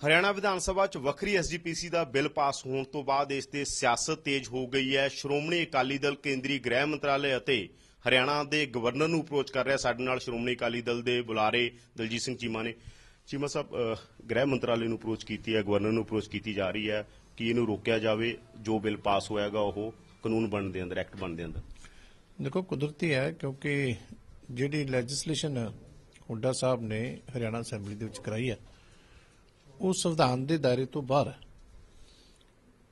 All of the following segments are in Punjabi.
ਹਰਿਆਣਾ ਵਿਧਾਨ ਸਭਾ 'ਚ ਵੱਖਰੀ ਐਸਜੀਪੀਸੀ ਦਾ ਬਿੱਲ ਪਾਸ ਹੋਣ ਤੋਂ ਬਾਅਦ ਇਸ ਤੇ ਸਿਆਸਤ ਤੇਜ਼ ਹੋ ਗਈ ਹੈ। ਸ਼੍ਰੋਮਣੀ ਅਕਾਲੀ ਦਲ ਕੇਂਦਰੀ ਗ੍ਰਹਿ ਮੰਤਰਾਲੇ ਅਤੇ ਹਰਿਆਣਾ ਦੇ ਗਵਰਨਰ ਨੂੰ ਅਪਰੋਚ ਕਰ ਰਿਹਾ ਸਾਡੇ ਨਾਲ ਸ਼੍ਰੋਮਣੀ ਅਕਾਲੀ ਦਲ ਦੇ ਬੁਲਾਰੇ ਦਲਜੀਤ ਸਿੰਘ ਚੀਮਾ ਨੇ। ਚੀਮਾ ਸਾਹਿਬ ਗ੍ਰਹਿ ਮੰਤਰਾਲੇ ਨੂੰ ਅਪਰੋਚ ਕੀਤੀ ਹੈ, ਗਵਰਨਰ ਨੂੰ ਅਪਰੋਚ ਕੀਤੀ ਜਾ ਰਹੀ ਹੈ। ਕਿ ਇਹਨੂੰ ਰੋਕਿਆ ਜਾਵੇ? ਜੋ ਬਿੱਲ ਪਾਸ ਹੋਇਆਗਾ ਉਹ ਕਾਨੂੰਨ ਬਣਨ ਦੇ ਅੰਦਰ, ਐਕਟ ਬਣਨ ਦੇ ਅੰਦਰ। ਦੇਖੋ, ਕੁਦਰਤੀ ਹੈ ਕਿਉਂਕਿ ਜਿਹੜੀ ਲੈਜਿਸਲੇਸ਼ਨ ਹੁੱਡਾ ਸਾਹਿਬ ਨੇ ਹਰਿਆਣਾ ਅਸੈਂਬਲੀ ਦੇ ਵਿੱਚ ਕਰਾਈ ਹੈ। ਉਹ ਸੰਵਿਧਾਨ ਦੇ ਦਾਇਰੇ ਤੋਂ ਬਾਹਰ ਹੈ।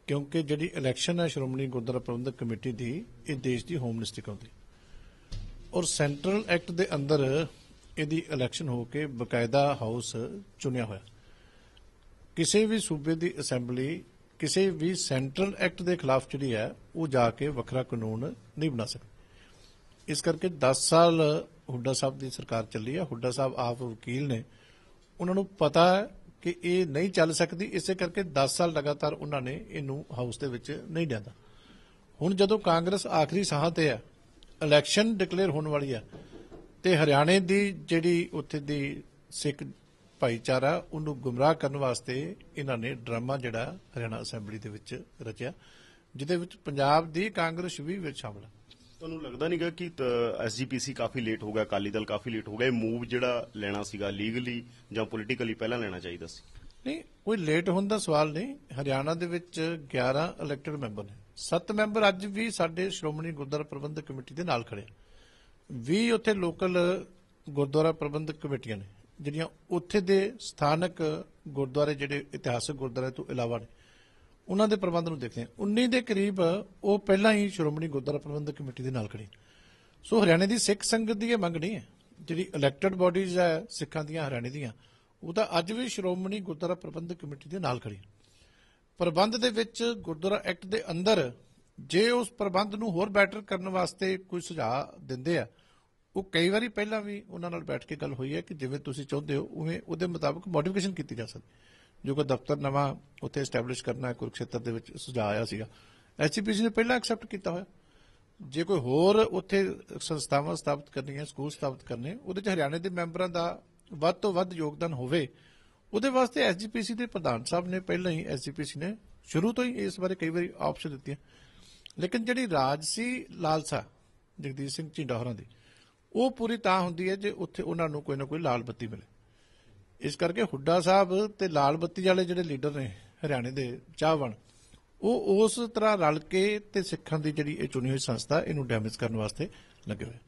ਕਿਉਂਕਿ ਜਿਹੜੀ ਇਲੈਕਸ਼ਨ ਹੈ ਸ਼੍ਰੋਮਣੀ ਗੁਰਦੁਆਰਾ ਪ੍ਰਬੰਧਕ ਕਮੇਟੀ ਦੀ, ਇਹ ਦੇਸ਼ ਦੀ ਹੋਮ ਮਿਨਿਸਟਰੀ ਆਉਂਦੀ ਔਰ ਸੈਂਟਰਲ ਐਕਟ ਦੇ ਅੰਦਰ ਇਹਦੀ ਇਲੈਕਸ਼ਨ ਹੋ ਕੇ ਬਕਾਇਦਾ ਹਾਊਸ ਚੁਣਿਆ ਹੋਇਆ। ਕਿਸੇ ਵੀ ਸੂਬੇ ਦੀ ਅਸੈਂਬਲੀ ਕਿਸੇ ਵੀ ਸੈਂਟਰਲ ਐਕਟ ਦੇ ਖਿਲਾਫ ਜਿਹੜੀ ਹੈ, ਉਹ ਜਾ ਕੇ ਵੱਖਰਾ ਕਾਨੂੰਨ ਨਹੀਂ ਬਣਾ ਸਕਦੀ। ਇਸ ਕਰਕੇ 10 ਸਾਲ ਹੁੱਡਾ ਸਾਹਿਬ ਦੀ ਸਰਕਾਰ ਚੱਲੀ ਹੈ। ਹੁੱਡਾ ਸਾਹਿਬ ਆਪ ਵਕੀਲ ਨੇ। ਉਹਨਾਂ ਨੂੰ ਪਤਾ ਹੈ ਕਿ ਇਹ ਨਹੀਂ ਚੱਲ ਸਕਦੀ, ਇਸੇ ਕਰਕੇ 10 ਸਾਲ ਲਗਾਤਾਰ ਉਹਨਾਂ ਨੇ ਇਹਨੂੰ ਹਾਊਸ ਦੇ ਵਿੱਚ ਨਹੀਂ ਲਿਆਂਦਾ। ਹੁਣ ਜਦੋਂ ਕਾਂਗਰਸ ਆਖਰੀ ਸਾਹ ਤੇ ਹੈ, ਇਲੈਕਸ਼ਨ ਡਿਕਲੇਅਰ ਹੋਣ ਵਾਲੀ ਹੈ, ਤੇ ਹਰਿਆਣੇ ਦੀ ਜਿਹੜੀ ਉੱਥੇ ਦੀ ਸਿੱਖ ਭਾਈਚਾਰਾ, ਉਹਨੂੰ ਗੁੰਮਰਾਹ ਕਰਨ ਵਾਸਤੇ ਇਹਨਾਂ ਨੇ ਡਰਾਮਾ ਜਿਹੜਾ ਹਰਿਆਣਾ ਅਸੈਂਬਲੀ ਦੇ ਵਿੱਚ ਰਚਿਆ, ਜਿਹਦੇ ਵਿੱਚ ਪੰਜਾਬ ਦੀ ਕਾਂਗਰਸ ਵੀ ਵਿੱਚ ਸ਼ਾਮਲ ਹੈ। ਤੁਹਾਨੂੰ ਲੱਗਦਾ ਨਹੀਂਗਾ ਕਿ ਐਸਜੀਪੀਸੀ ਕਾਫੀ ਲੇਟ ਹੋ ਗਿਆ, ਅਕਾਲੀ ਦਲ ਕਾਫੀ ਲੇਟ ਹੋ ਗਿਆ, ਇਹ ਮੂਵ ਜਿਹੜਾ ਲੈਣਾ ਸੀਗਾ ਲੀਗਲੀ ਜਾਂ ਪੋਲੀਟੀਕਲੀ ਪਹਿਲਾਂ ਲੈਣਾ ਚਾਹੀਦਾ ਸੀ? ਨਹੀਂ, ਕੋਈ ਲੇਟ ਹੋਣ ਦਾ ਸਵਾਲ ਨਹੀਂ। ਹਰਿਆਣਾ ਦੇ ਵਿੱਚ 11 ਇਲੈਕਟਡ ਮੈਂਬਰ ਨੇ। 7 ਮੈਂਬਰ ਅੱਜ ਵੀ ਸਾਡੇ ਸ਼੍ਰੋਮਣੀ ਗੁਰਦੁਆਰਾ ਪ੍ਰਬੰਧਕ ਕਮੇਟੀ ਦੇ ਨਾਲ ਖੜੇ 20 ਉੱਥੇ ਲੋਕਲ ਗੁਰਦੁਆਰਾ ਪ੍ਰਬੰਧਕ ਕਮੇਟੀਆਂ ਨੇ, ਜਿਹੜੀਆਂ ਉੱਥੇ ਦੇ ਸਥਾਨਕ ਗੁਰਦੁਆਰੇ ਜਿਹੜੇ ਇਤਿਹਾਸਕ ਗੁਰਦੁਆਰੇ ਤੋਂ ਇਲਾਵਾ ਨੇ। ਉਹਨਾਂ ਦੇ ਪ੍ਰਬੰਧ ਨੂੰ ਦੇਖਦੇ ਹਾਂ। 19 ਦੇ ਕਰੀਬ ਉਹ ਪਹਿਲਾਂ ਹੀ ਸ਼੍ਰੋਮਣੀ ਗੁਰਦੁਆਰਾ ਪ੍ਰਬੰਧਕ ਕਮੇਟੀ ਦੇ ਨਾਲ ਖੜੇ ਸੋ ਹਰਿਆਣੇ ਦੀ ਸਿੱਖ ਸੰਗਤ ਦੀ ਇਹ ਮੰਗ ਨਹੀਂ ਹੈ। ਜਿਹੜੀ ਇਲੈਕਟਡ ਬਾਡੀਜ਼ ਹੈ ਸਿੱਖਾਂ ਦੀਆਂ, ਹਰਿਆਣੇ ਦੀਆਂ, ਉਹ ਤਾਂ ਅੱਜ ਵੀ ਸ਼੍ਰੋਮਣੀ ਗੁਰਦੁਆਰਾ ਪ੍ਰਬੰਧਕ ਕਮੇਟੀ ਦੇ ਨਾਲ ਖੜੀ ਪ੍ਰਬੰਧ ਦੇ ਵਿੱਚ ਗੁਰਦੁਆਰਾ ਐਕਟ ਦੇ ਅੰਦਰ ਜੇ ਉਸ ਪ੍ਰਬੰਧ ਨੂੰ ਹੋਰ ਬੈਟਰ ਕਰਨ ਵਾਸਤੇ ਕੋਈ ਸੁਝਾਅ ਦਿੰਦੇ ਆ, ਉਹ ਕਈ ਵਾਰੀ ਪਹਿਲਾਂ ਵੀ ਉਹਨਾਂ ਨਾਲ ਬੈਠ ਕੇ ਗੱਲ ਹੋਈ ਹੈ ਕਿ ਜਿਵੇਂ ਤੁਸੀਂ ਚਾਹੁੰਦੇ ਹੋ, ਉਵੇਂ ਉਹਦੇ ਮੁਤਾਬਕ ਮੋਡੀਫਿਕੇਸ਼ਨ ਕੀਤੀ ਜਾ ਸਕਦੀ ਜੋ ਕੋਈ ਦਫ਼ਤਰ ਨਵਾਂ ਉੱਥੇ ਐਸਟੈਬਲਿਸ਼ ਕਰਨਾ ਹੈ, ਕੁਰੂਕਸ਼ੇਤਰ ਦੇ ਵਿੱਚ ਸੁਝਾਅ ਆਇਆ ਸੀਗਾ। ਐਚਪੀਸੀ ਨੇ ਪਹਿਲਾਂ ਐਕਸੈਪਟ ਕੀਤਾ ਹੋਇਆ। ਜੇ ਕੋਈ ਹੋਰ ਉੱਥੇ ਸੰਸਥਾਵਾਂ ਸਥਾਪਿਤ ਕਰਨੀਆਂ ਸਕੂਲ ਸਥਾਪਿਤ ਕਰਨੇ, ਉਹਦੇ ਚ ਹਰਿਆਣੇ ਦੇ ਮੈਂਬਰਾਂ ਦਾ ਵੱਧ ਤੋਂ ਵੱਧ ਯੋਗਦਾਨ ਹੋਵੇ, ਉਹਦੇ ਵਾਸਤੇ ਐਸਜੀਪੀਸੀ ਦੇ ਪ੍ਰਧਾਨ ਸਾਹਿਬ ਨੇ ਪਹਿਲਾਂ ਹੀ ਐਸਜੀਪੀਸੀ ਨੇ ਸ਼ੁਰੂ ਤੋਂ ਹੀ ਇਸ ਬਾਰੇ ਕਈ ਵਾਰੀ ਆਪਸ਼ਨ ਦਿੱਤੀਆਂ। ਲੇਕਿਨ ਜਿਹੜੀ ਰਾਜਸੀ ਲਾਲਸਾ, ਜਗਦੀਸ਼ ਸਿੰਘ ਝਿੰਡਾ ਹੋਰਾਂ ਦੀ, ਉਹ ਪੂਰੀ ਤਾਂ ਹੁੰਦੀ ਹੈ ਜੇ ਉੱਥੇ ਉਹਨਾਂ ਨੂੰ ਕੋਈ ਨਾ ਕੋਈ ਲਾਲ ਬੱਤੀ ਮਿਲੇ। ਇਸ ਕਰਕੇ ਹੁੱਡਾ ਸਾਹਿਬ ਤੇ ਲਾਲ ਬੱਤੀ ਵਾਲੇ ਜਿਹੜੇ ਲੀਡਰ ਨੇ ਹਰਿਆਣੇ ਦੇ ਚਾਹਵਣ, ਉਹ ਉਸ ਤਰ੍ਹਾਂ ਰਲ ਕੇ ਤੇ ਸਿੱਖਾਂ ਦੀ ਜਿਹੜੀ ਇਹ ਚੁਣੀ ਹੋਈ ਸੰਸਥਾ, ਇਹਨੂੰ ਡੈਮੇਜ ਕਰਨ ਵਾਸਤੇ ਲੱਗੇ ਹੋਏ।